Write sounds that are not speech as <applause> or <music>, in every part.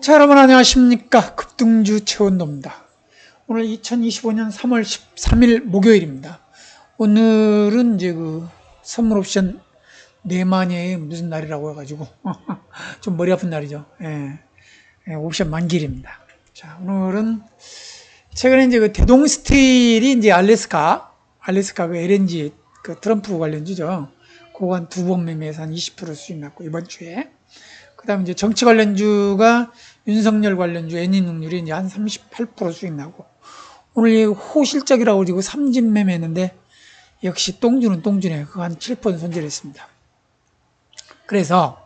자, 여러분 안녕하십니까. 급등주 최원도입니다. 오늘 2025년 3월 13일 목요일입니다. 오늘은 이제 그 선물 옵션 네마니의 무슨 날이라고 해가지고 <laughs> 좀 머리 아픈 날이죠. 예. 예, 옵션 만길입니다. 자, 오늘은 최근에 이제 그 대동 스틸이 이제 알래스카, 알래스카 그 LNG 그 트럼프 관련주죠. 한두번 매매해서 한 20% 수익 났고, 이번 주에. 그 다음에 이제 정치 관련주가 윤석열 관련주 애니능률이 이제 한 38% 수익 나고, 오늘 이 호실적이라고 그러고 삼진 매매했는데, 역시 똥주는 똥주네. 그거 한7% 손질했습니다. 그래서,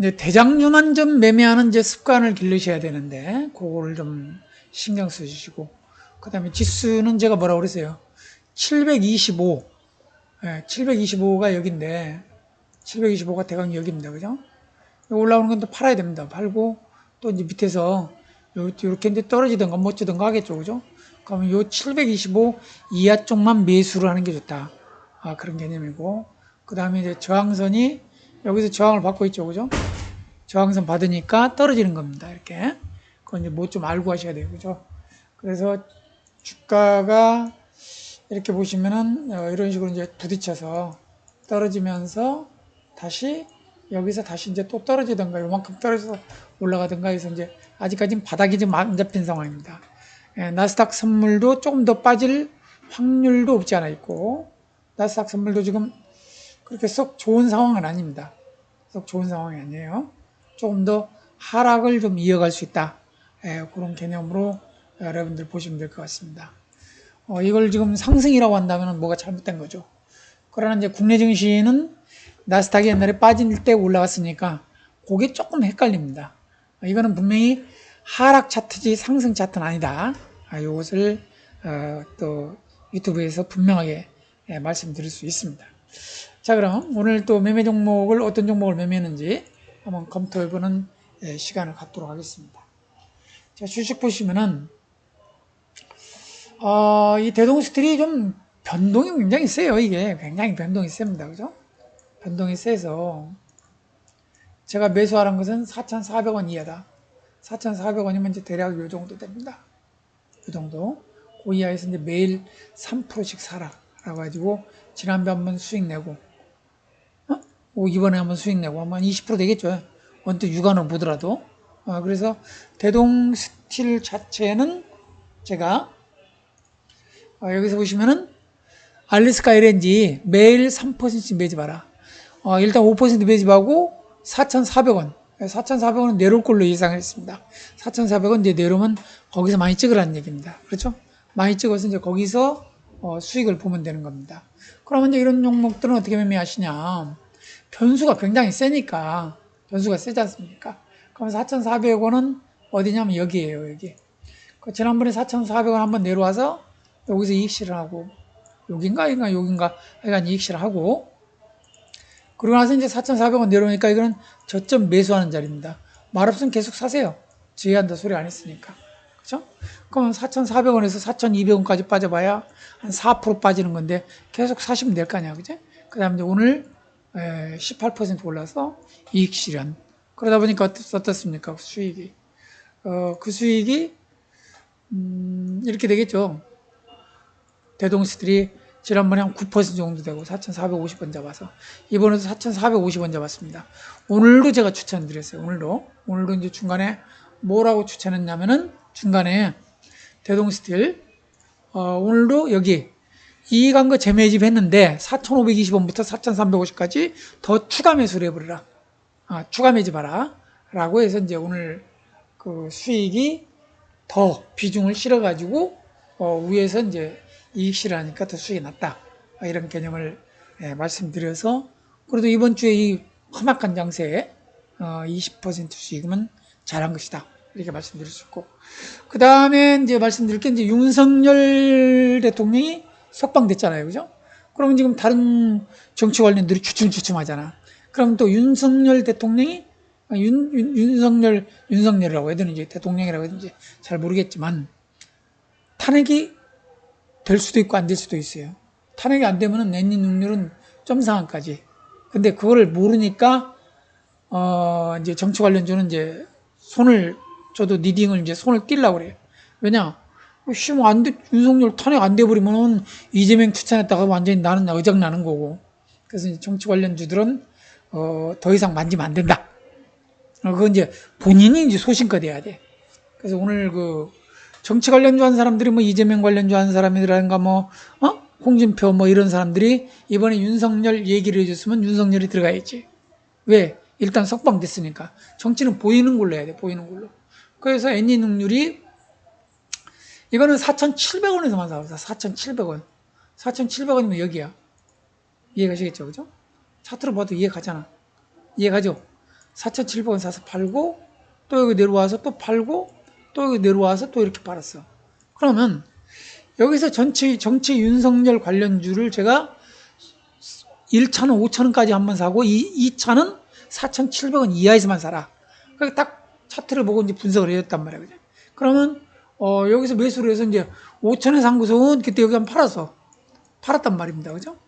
이제 대장류만점 매매하는 이제 습관을 기르셔야 되는데, 그거를 좀 신경 써주시고, 그 다음에 지수는 제가 뭐라고 그랬어요? 725. 예, 725가 여기인데, 725가 대강 여기입니다. 그죠? 올라오는 건 또 팔아야 됩니다. 팔고, 또 이제 밑에서, 요, 요렇게 이제 떨어지던가 못 지던가 하겠죠. 그죠? 그러면 요 725 이하 쪽만 매수를 하는 게 좋다. 아, 그런 개념이고. 그 다음에 이제 저항선이 여기서 저항을 받고 있죠. 그죠? 저항선 받으니까 떨어지는 겁니다. 이렇게. 그건 이제 뭐 좀 알고 하셔야 돼요. 그죠? 그래서 주가가 이렇게 보시면은 어, 이런 식으로 이제 부딪혀서 떨어지면서 다시 여기서 다시 이제 또 떨어지던가 요만큼 떨어져서 올라가던가 해서 이제 아직까지는 바닥이 좀안 잡힌 상황입니다. 예, 나스닥 선물도 조금 더 빠질 확률도 없지 않아 있고 나스닥 선물도 지금 그렇게 썩 좋은 상황은 아닙니다. 썩 좋은 상황이 아니에요. 조금 더 하락을 좀 이어갈 수 있다. 예, 그런 개념으로 여러분들 보시면 될 것 같습니다. 어, 이걸 지금 상승이라고 한다면 뭐가 잘못된 거죠. 그러나 이제 국내 증시는 나스닥이 옛날에 빠질 때 올라갔으니까 그게 조금 헷갈립니다. 어, 이거는 분명히 하락 차트지 상승 차트는 아니다. 아, 이것을 어, 또 유튜브에서 분명하게 예, 말씀드릴 수 있습니다. 자 그럼 오늘 또 매매 종목을 어떤 종목을 매매했는지 한번 검토해보는 예, 시간을 갖도록 하겠습니다. 자 주식 보시면은 어, 이 대동스틸이 좀 변동이 굉장히 세요. 이게 굉장히 변동이 셉니다. 그죠? 변동이 세서 제가 매수하는 것은 4,400원 이하다. 4,400원이면 이제 대략 요 정도 됩니다. 요 정도. 그 이하에서 이제 매일 3%씩 사라. 라고 가지고 지난번 한번 수익 내고 어? 오, 이번에 한번 수익 내고 한번 20% 되겠죠. 언뜻 육안으로 보더라도. 어, 그래서 대동 스틸 자체는 제가 어, 여기서 보시면은 알래스카 LNG 매일 3%씩 매집하라. 어, 일단 5% 매집하고 4,400원. 4,400원은 내려올 걸로 예상했습니다. 4,400원 이제 내려오면 거기서 많이 찍으라는 얘기입니다. 그렇죠? 많이 찍어서 이제 거기서 어, 수익을 보면 되는 겁니다. 그러면 이제 이런 종목들은 어떻게 매매하시냐? 변수가 굉장히 세니까 변수가 세지 않습니까? 그럼 4,400원은 어디냐면 여기에요, 여기. 그 지난번에 4,400원 한번 내려와서 여기서 이익 실현하고 여긴가 여긴가 여긴가 하여간 이익 실현하고 그러고 나서 이제 4,400원 내려오니까 이거는 저점 매수하는 자리입니다. 말 없으면 계속 사세요. 지혜한다 소리 안 했으니까. 그죠? 그러면 4,400원에서 4,200원까지 빠져봐야 한 4% 빠지는 건데 계속 사시면 될 거 아니야. 그죠? 그 다음에 이제 오늘 18% 올라서 이익 실현. 그러다 보니까 어떻, 어떻습니까? 그 수익이. 어, 그 수익이, 음, 이렇게 되겠죠. 대동스들이 지난번에 한 9% 정도 되고 4,450원 잡아서 이번에도 4,450원 잡았습니다. 오늘도 제가 추천드렸어요. 오늘도 오늘도 이제 중간에 뭐라고 추천했냐면은 중간에 대동스틸 어, 오늘도 여기 이익한 거 재매집 했는데 4,520원부터 4,350까지 더 추가 매수를 해버리라. 아, 추가 매집하라. 라고 해서 이제 오늘 그 수익이 더 비중을 실어가지고 어, 위에서 이제 이익 실하니까 더 수익이 났다. 아, 이런 개념을 예, 말씀드려서 그래도 이번 주에 이 험악한 장세에 어, 20% 수익은 잘한 것이다. 이렇게 말씀드릴 수 있고 그 다음에 이제 말씀드릴 게 이제 윤석열 대통령이 석방됐잖아요, 그죠? 그러면 지금 다른 정치 관련들이 주춤주춤 하잖아. 그럼 또 윤석열 대통령이 아, 윤, 윤, 윤석열 윤석열이라고 해야 되는지 대통령이라고 해야 되는지 잘 모르겠지만 탄핵이 될 수도 있고 안 될 수도 있어요. 탄핵이 안 되면은 내년 능률은 점상한까지. 근데 그거를 모르니까 어 이제 정치 관련주는 이제 손을 저도 니딩을 이제 손을 띨려고 그래요. 왜냐? 씨뭐 안 돼, 윤석열 탄핵 안 돼버리면은 이재명 추천했다가 완전히 나는 의장 나는 거고. 그래서 정치 관련주들은 어, 더 이상 만지면 안 된다. 어, 그건 이제 본인이 이제 소신껏 해야 돼. 그래서 오늘 그 정치 관련주 한 사람들이 뭐 이재명 관련주 한 사람이라든가 뭐, 어? 홍준표 뭐 이런 사람들이 이번에 윤석열 얘기를 해줬으면 윤석열이 들어가야지. 왜? 일단 석방됐으니까. 정치는 보이는 걸로 해야 돼, 보이는 걸로. 그래서 애니 능률이 이거는 4,700원에서만 사옵니다. 4,700원. 4,700원이면 여기야. 이해가시겠죠? 그죠? 차트로 봐도 이해가잖아. 이해가죠? 4,700원 사서 팔고, 또 여기 내려와서 또 팔고, 또 내려와서 또 이렇게 팔았어. 그러면, 여기서 전체, 정치 윤석열 관련주를 제가 1차는 5천원까지 한번 사고, 이 2차는 4,700원 이하에서만 사라. 그러니까 딱 차트를 보고 이제 분석을 해줬단 말이야. 그죠? 그러면, 어, 여기서 매수를 해서 이제 5천에 산 것은 그때 여기 한번 팔았어. 팔았단 말입니다. 그죠?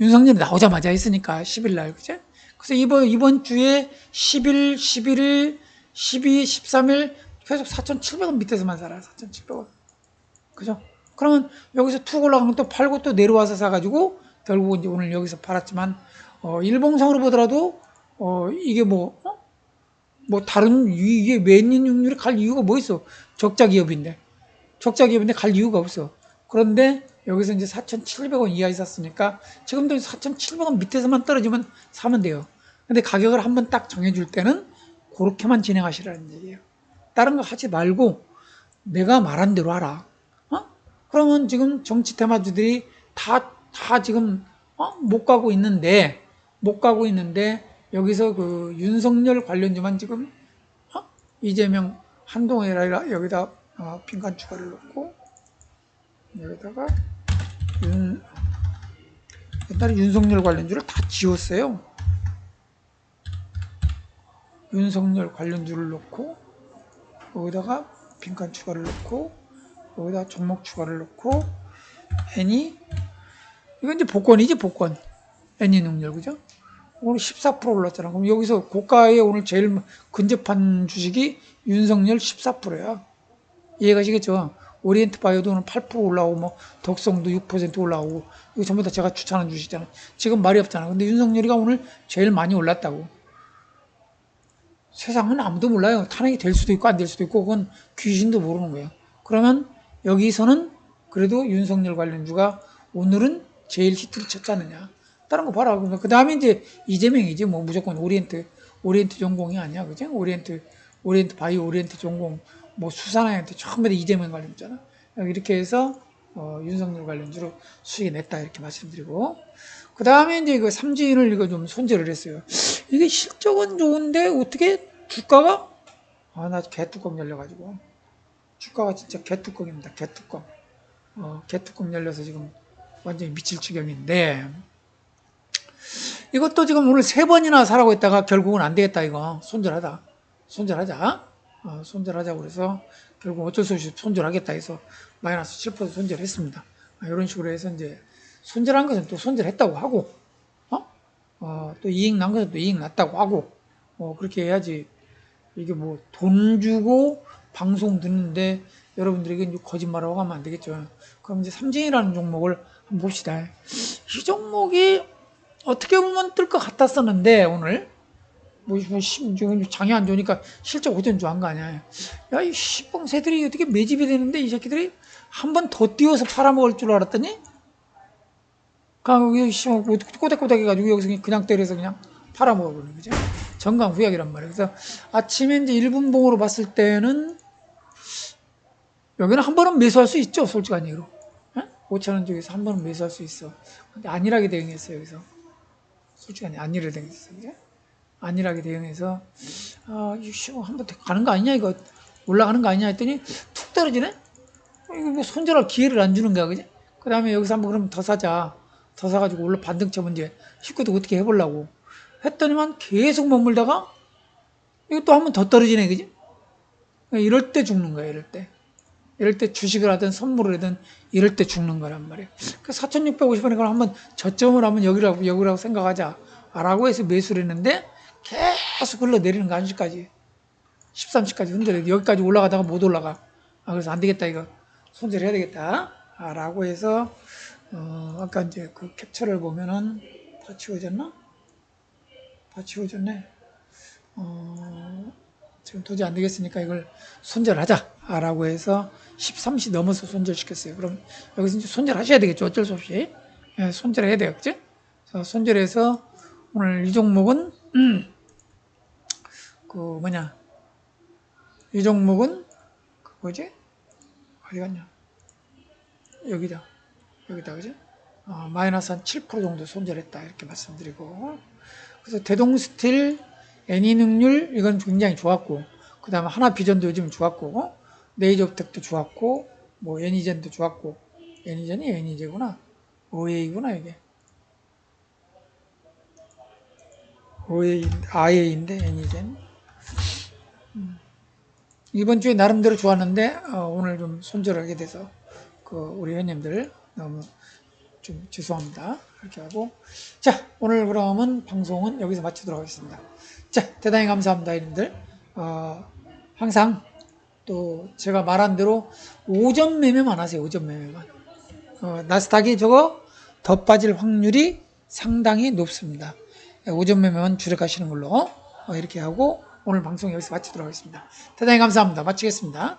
윤석열이 나오자마자 했으니까 10일 날 그죠? 그래서 이번 이번 주에 10일, 11일, 12, 13일 계속 4,700원 밑에서만 살아. 4,700원. 그죠? 그러면 여기서 툭 올라가면 또 팔고 또 내려와서 사가지고 결국 이제 오늘 여기서 팔았지만 어, 일봉상으로 보더라도 어, 이게 뭐 어? 뭐 다른 이- 이게 매니율이 갈 이유가 뭐 있어? 적자 기업인데 적자 기업인데 갈 이유가 없어. 그런데 여기서 이제 4,700원 이하에 샀으니까 지금도 4,700원 밑에서만 떨어지면 사면 돼요. 근데 가격을 한번 딱 정해줄 때는 그렇게만 진행하시라는 얘기예요. 다른 거 하지 말고 내가 말한 대로 하라. 어? 그러면 지금 정치 테마주들이 다, 다 지금 어? 못 가고 있는데 못 가고 있는데 여기서 그 윤석열 관련주만 지금 어? 이재명 한동훈이라 여기다 어, 빈칸 추가를 넣고 여기다가 윤 옛날에 윤석열 관련주를 다 지웠어요. 윤석열 관련주를 넣고 여기다가 빈칸 추가를 넣고 여기다 종목 추가를 넣고 애니 이건 이제 복권이지 복권 애니 능률 그죠? 오늘 14% 올랐잖아. 그럼 여기서 고가에 오늘 제일 근접한 주식이 윤석열 14%야. 이해가시겠죠? 오리엔트 바이오도 오늘 8% 올라오고 뭐 덕성도 6% 올라오고 이거 전부 다 제가 추천한 주식이잖아. 지금 말이 없잖아. 근데 윤석열이가 오늘 제일 많이 올랐다고. 세상은 아무도 몰라요. 탄핵이 될 수도 있고 안 될 수도 있고 그건 귀신도 모르는 거예요. 그러면 여기서는 그래도 윤석열 관련주가 오늘은 제일 히트를 쳤지 않느냐. 다른 거 봐라. 그 다음에 이제 이재명이지 뭐 무조건 오리엔트 오리엔트 전공이 아니야. 그죠? 오리엔트 오리엔트 바이오 오리엔트 전공 뭐 수산화한테 처음에 이재명 관련주잖아. 이렇게 해서 어, 윤석열 관련 주로 수익이 냈다 이렇게 말씀드리고. 그 다음에 이제 이거 삼지인을 이거 좀 손절을 했어요. 이게 실적은 좋은데 어떻게 주가가? 아 나 개뚜껑 열려가지고. 주가가 진짜 개뚜껑입니다. 개뚜껑. 어, 개뚜껑 열려서 지금 완전히 미칠 지경인데. 이것도 지금 오늘 세 번이나 사라고 했다가 결국은 안 되겠다 이거. 손절하다. 손절하자 어, 손절하자고 그래서 결국 어쩔 수 없이 손절하겠다 해서 마이너스 7% 손절했습니다. 아, 이런 식으로 해서 이제 손절한 것은 또 손절했다고 하고 어? 어, 또 이익 난 것은 또 이익 났다고 하고 어, 그렇게 해야지 이게 뭐 돈 주고 방송 듣는데 여러분들에게 거짓말하고 하면 안 되겠죠. 그럼 이제 삼진이라는 종목을 한번 봅시다. 이 종목이 어떻게 보면 뜰 것 같았었는데 오늘 뭐, 장이 안 좋으니까 실적 오전 좋아한 거 아니야. 야, 이 씨뻥새들이 어떻게 매집이 되는데 이 새끼들이 한 번더 띄워서 팔아먹을 줄 알았더니 그냥 씨, 뭐 꼬닥꼬닥 해가지고 여기서 그냥 때려서 그냥 팔아먹어버리는 거죠. 정강후약이란 말이에요. 그래서 아침에 이제 1분 봉으로 봤을 때는 여기는 한 번은 매수할 수 있죠. 솔직한 얘기로. 5천원 쪽에서 한 번은 매수할 수 있어. 근데 안일하게 대응했어요. 여기서. 솔직하게 안일하게 대응했어요. 그죠? 안일하게 대응해서 아, 이거 한번 더 가는 거 아니냐 이거 올라가는 거 아니냐 했더니 툭 떨어지네. 이거 뭐 손절할 기회를 안 주는 거야, 그지? 그 다음에 여기서 한번 그럼 더 사자. 더 사가지고 올라 반등 쳐면 이제 식구도 어떻게 해보려고 했더니만 계속 머물다가 이거 또 한 번 더 떨어지네, 그지? 이럴 때 죽는 거야, 이럴 때. 이럴 때 주식을 하든 선물을 하든 이럴 때 죽는 거란 말이에요. 그 4,650원에 그럼 한번 저점을 한번 여기라고, 여기라고 생각하자. 라고 해서 매수를 했는데 계속 흘러내리는 거 안시까지. 13시까지 흔들어야 돼. 여기까지 올라가다가 못 올라가. 아, 그래서 안 되겠다, 이거. 손절해야 되겠다. 아, 라고 해서, 어, 아까 이제 그 캡처를 보면은 다 지워졌나? 다 지워졌네. 어, 지금 도저히 안 되겠으니까 이걸 손절하자. 아, 라고 해서 13시 넘어서 손절시켰어요. 그럼 여기서 이제 손절하셔야 되겠죠. 어쩔 수 없이. 예, 손절해야 돼요. 그치? 손절해서 오늘 이 종목은, 음, 그 뭐냐. 이 종목은, 그 뭐지? 어디 갔냐? 여기다. 여기다, 그지? 어, 마이너스 한 7% 정도 손절했다. 이렇게 말씀드리고. 그래서 대동스틸, 애니 능률, 이건 굉장히 좋았고, 그 다음에 하나비전도 요즘 좋았고, 네이저업텍도 좋았고, 뭐, 애니젠도 좋았고, 애니젠이 애니제구나. OA구나, 이게. OA, IA인데, 애니젠. 음. 이번 주에 나름대로 좋았는데, 어, 오늘 좀 손절하게 돼서, 그, 우리 회원님들 너무 좀 죄송합니다. 이렇게 하고. 자, 오늘 그러면 방송은 여기서 마치도록 하겠습니다. 자, 대단히 감사합니다, 여러분들. 어, 항상 또 제가 말한 대로 오전 매매만 하세요, 오전 매매만. 어, 나스닥이 저거 더 빠질 확률이 상당히 높습니다. 예, 오전 매매만 줄여가시는 걸로 어, 이렇게 하고 오늘 방송 여기서 마치도록 하겠습니다. 대단히 감사합니다. 마치겠습니다.